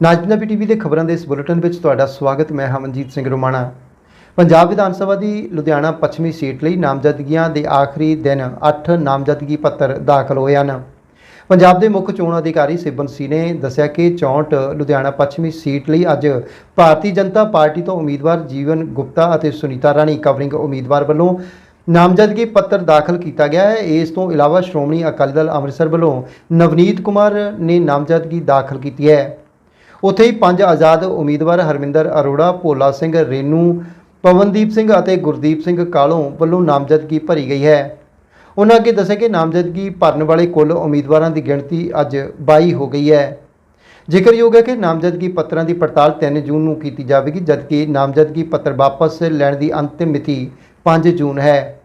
ਨਾਜ Punjabi TV ਦੇ ਖਬਰਾਂ ਦੇ ਇਸ ਬੁਲੇਟਿਨ ਵਿੱਚ ਤੁਹਾਡਾ ਸਵਾਗਤ, ਮੈਂ ਹਮਨਜੀਤ ਸਿੰਘ ਰੋਮਾਣਾ। ਪੰਜਾਬ ਵਿਧਾਨ ਸਭਾ ਦੀ ਲੁਧਿਆਣਾ ਪੱਛਮੀ ਸੀਟ ਲਈ ਨਾਮਜ਼ਦਗੀਆਂ ਦੇ ਆਖਰੀ ਦਿਨ 8 ਨਾਮਜ਼ਦਗੀ ਪੱਤਰ ਦਾਖਲ ਹੋਏ ਹਨ। ਪੰਜਾਬ ਦੇ ਮੁੱਖ ਚੋਣ ਅਧਿਕਾਰੀ ਸਿਬਨ ਸੀ ਨੇ ਦੱਸਿਆ ਕਿ 64 ਲੁਧਿਆਣਾ ਪੱਛਮੀ ਸੀਟ ਲਈ ਅੱਜ ਭਾਰਤੀ ਜਨਤਾ ਪਾਰਟੀ ਤੋਂ ਉਮੀਦਵਾਰ ਜੀਵਨ ਗੁਪਤਾ ਅਤੇ ਸੁਨੀਤਾ ਰਾਣੀ ਕਵਰਿੰਗ ਉਮੀਦਵਾਰ ਵੱਲੋਂ ਨਾਮਜ਼ਦਗੀ ਪੱਤਰ ਦਾਖਲ ਕੀਤਾ ਗਿਆ ਹੈ। ਇਸ ਤੋਂ ਇਲਾਵਾ ਸ਼੍ਰੋਮਣੀ ਅਕਾਲੀ ਦਲ ਅੰਮ੍ਰਿਤਸਰ ਵੱਲੋਂ ਨਵਨੀਤ ਕੁਮਾਰ ਨੇ ਨਾਮਜ਼ਦਗੀ ਦਾਖਲ ਕੀਤੀ ਹੈ। ਉੱਥੇ ਹੀ ਪੰਜ ਆਜ਼ਾਦ ਉਮੀਦਵਾਰ ਹਰਮਿੰਦਰ ਅਰੋੜਾ, ਭੋਲਾ ਸਿੰਘ ਰੇਨੂ, ਪਵਨਦੀਪ ਸਿੰਘ ਅਤੇ ਗੁਰਦੀਪ ਸਿੰਘ ਕਾਲੋਂ ਵੱਲੋਂ ਨਾਮਜ਼ਦਗੀ ਭਰੀ ਗਈ ਹੈ। ਉਹਨਾਂ ਅੱਗੇ ਦੱਸਿਆ ਕਿ ਨਾਮਜ਼ਦਗੀ ਭਰਨ ਵਾਲੇ ਕੁੱਲ ਉਮੀਦਵਾਰਾਂ ਦੀ ਗਿਣਤੀ ਅੱਜ 22 ਹੋ ਗਈ ਹੈ। ਜ਼ਿਕਰਯੋਗ ਹੈ ਕਿ ਨਾਮਜ਼ਦਗੀ ਪੱਤਰਾਂ ਦੀ ਪੜਤਾਲ 3 ਜੂਨ ਨੂੰ ਕੀਤੀ ਜਾਵੇਗੀ, ਜਦਕਿ ਨਾਮਜ਼ਦਗੀ ਪੱਤਰ ਵਾਪਸ ਲੈਣ ਦੀ ਅੰਤਿਮ ਮਿਤੀ 5 ਜੂਨ ਹੈ।